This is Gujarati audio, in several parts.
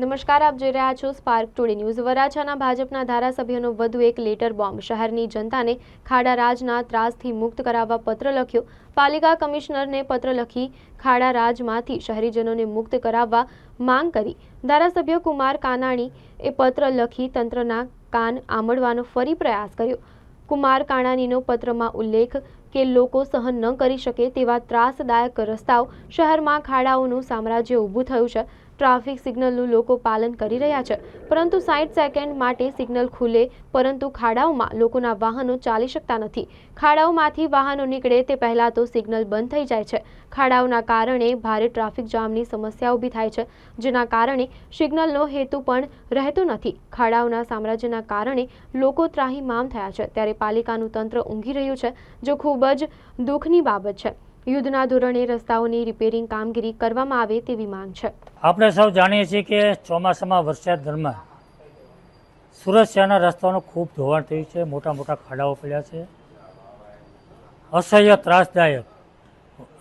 નમસ્કાર, આપ જોઈ રહ્યા છો સ્પાર્ક ટુડે ન્યૂઝ વરાછાના ભાજપના ધારાસભ્યનો વધુ એક લેટર બોમ્બ શહેરની જનતાને ખાડા રાજના ત્રાસથી મુક્ત કરાવવા પત્ર લખ્યો. પાલિકા કમિશનરને પત્ર લખી ખાડા રાજમાંથી શહેરીજનોને મુક્ત કરાવવા માંગ કરી. ધારાસભ્ય કુમાર કાનાણી એ પત્ર લખી તંત્રના કાન આમડવાનો ફરી પ્રયાસ કર્યો. કુમાર કાણાણીનો પત્રમાં ઉલ્લેખ કે લોકો સહન ન કરી શકે તેવા ત્રાસદાયક રસ્તાઓ શહેરમાં ખાડાઓનું સામ્રાજ્ય ઊભું થયું છે. ટ્રાફિક સિગ્નલનું લોકો પાલન કરી રહ્યા છે. પરંતુ સાઠ સેકન્ડ માટે સિગ્નલ ખુલે, પરંતુ ખાડાઓમાં લોકોના વાહનો ચાલી શકતા નથી. ખાડાઓમાંથી વાહનો નીકળે તે પહેલાં તો સિગ્નલ બંધ થઈ જાય છે. ખાડાઓના કારણે ભારે ટ્રાફિક જામની સમસ્યા ઊભી થાય છે, જેના કારણે સિગ્નલનો હેતુ પણ રહેતો નથી. ખાડાઓના સામ્રાજ્યના કારણે લોકો ત્રાહીમામ થયા છે. ત્યારે પાલિકાનું તંત્ર ઊંઘી રહ્યું છે, જો ખૂબ જ દુઃખની બાબત છે. યુદ્ધના ધોરણે રસ્તાઓની રિપેરિંગ કામગીરી કરવામાં આવે તેવી માંગ છે. આપણે સૌ જાણીએ છીએ કે ચોમાસામાં વરસાદ દરમિયાન સુરત શહેરના રસ્તાઓનું ખૂબ ધોવાણ થયું છે મોટા મોટા ખાડાઓ પડ્યા છે. અસહ્ય ત્રાસદાયક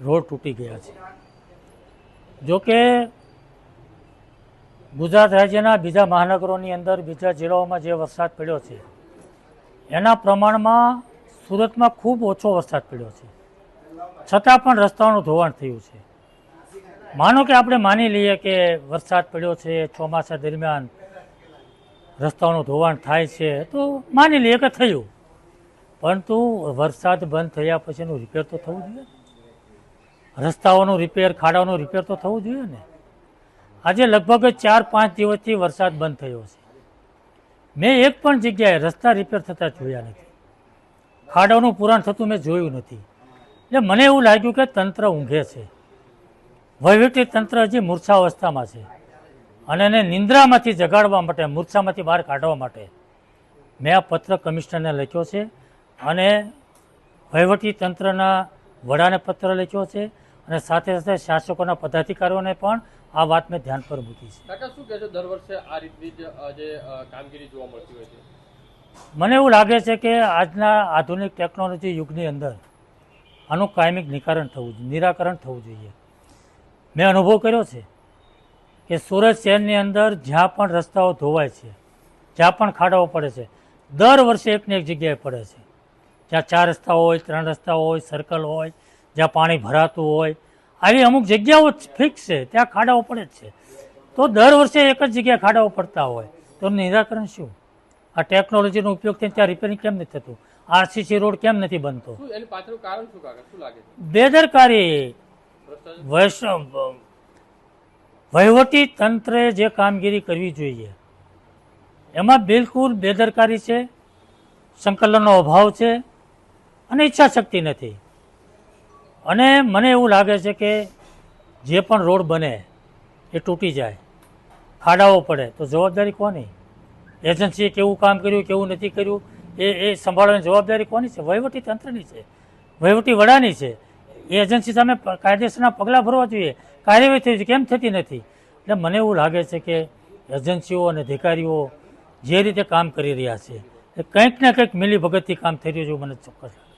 રોડ તૂટી ગયા છે. જોકે ગુજરાત રાજ્યના બીજા મહાનગરોની અંદર બીજા જિલ્લાઓમાં જે વરસાદ પડ્યો છે, એના પ્રમાણમાં સુરતમાં ખૂબ ઓછો વરસાદ પડ્યો છે. છતાં પણ રસ્તાઓનું ધોવાણ થયું છે. માનો કે આપણે માની લઈએ કે વરસાદ પડ્યો છે, ચોમાસા દરમિયાન રસ્તાઓનું ધોવાણ થાય છે, તો માની લઈએ કે થયું. પરંતુ વરસાદ બંધ થયા પછીનું રિપેર તો થવું જોઈએ રસ્તાઓનું રિપેર ખાડાઓનું રિપેર તો થવું જોઈએ ને. આજે લગભગ ચાર પાંચ દિવસથી વરસાદ બંધ થયો છે. મેં એક પણ જગ્યાએ રસ્તા રિપેર થતા જોયા નથી. ખાડાઓનું પુરાણ થતું મેં જોયું નથી. એટલે મને એવું લાગ્યું કે તંત્ર ઊંઘે છે. વહીવટી તંત્ર હજી મૂર્છાવસ્થામાં છે. અને એને નિંદ્રામાંથી જગાડવા માટે મૂર્છામાંથી બહાર કાઢવા માટે મેં આ પત્ર કમિશનરને લખ્યો છે અને વહીવટી તંત્રના વડાને પત્ર લખ્યો છે અને સાથે સાથે શાસકોના પદાધિકારીઓને પણ આ વાત મેં ધ્યાન પર મૂકી છે. કાકા શું કહેશો દર વર્ષે આ રીતની જે કામગીરી જોવા મળતી હોય છે? મને એવું લાગે છે કે આજના આધુનિક ટેકનોલોજી યુગની અંદર આનું કાયમિક નિકારણ થવું જોઈએ, નિરાકરણ થવું જોઈએ. મેં અનુભવ કર્યો છે કે સુરત શહેરની અંદર જ્યાં પણ રસ્તાઓ ધોવાય છે, જ્યાં પણ ખાડાઓ પડે છે, દર વર્ષે એકને એક જગ્યાએ પડે છે. જ્યાં ચાર રસ્તા હોય, ત્રણ રસ્તા હોય સર્કલ હોય, જ્યાં પાણી ભરાતું હોય, આવી અમુક જગ્યાઓ ફિક્સ છે, ત્યાં ખાડાઓ પડે જ છે. તો દર વર્ષે એક જ જગ્યાએ ખાડાઓ પડતા હોય. તો નિરાકરણ શું? આ ટેકનોલોજીનો ઉપયોગ થઈને ત્યાં રિપેરિંગ કેમ નથી થતું? આરસીસી રોડ કેમ નથી બનતો? બેદરકારી. વહીવટી તંત્રે જે કામગીરી કરવી જોઈએ એમાં બિલકુલ બેદરકારી છે સંકલનનો અભાવ છે અને ઈચ્છા શક્તિ નથી. અને મને એવું લાગે છે કે જે પણ રોડ બને એ તૂટી જાય. ખાડાઓ પડે. તો જવાબદારી કોની? એજન્સીએ કેવું કામ કર્યું કેવું નથી કર્યું? એ એ સંભાળવાની જવાબદારી કોની છે? વહીવટી તંત્રની છે. વહીવટી વડાની છે. એ એજન્સી સામે કાયદેસરના પગલાં ભરવા જોઈએ. કાર્યવાહી થઈ છે. કેમ થતી નથી? એટલે મને એવું લાગે છે કે એજન્સીઓ અને અધિકારીઓ જે રીતે કામ કરી રહ્યા છે, એ કંઈક ને કંઈક મિલી ભગતથી કામ થઈ રહ્યું છે મને ચોક્કસ લાગે.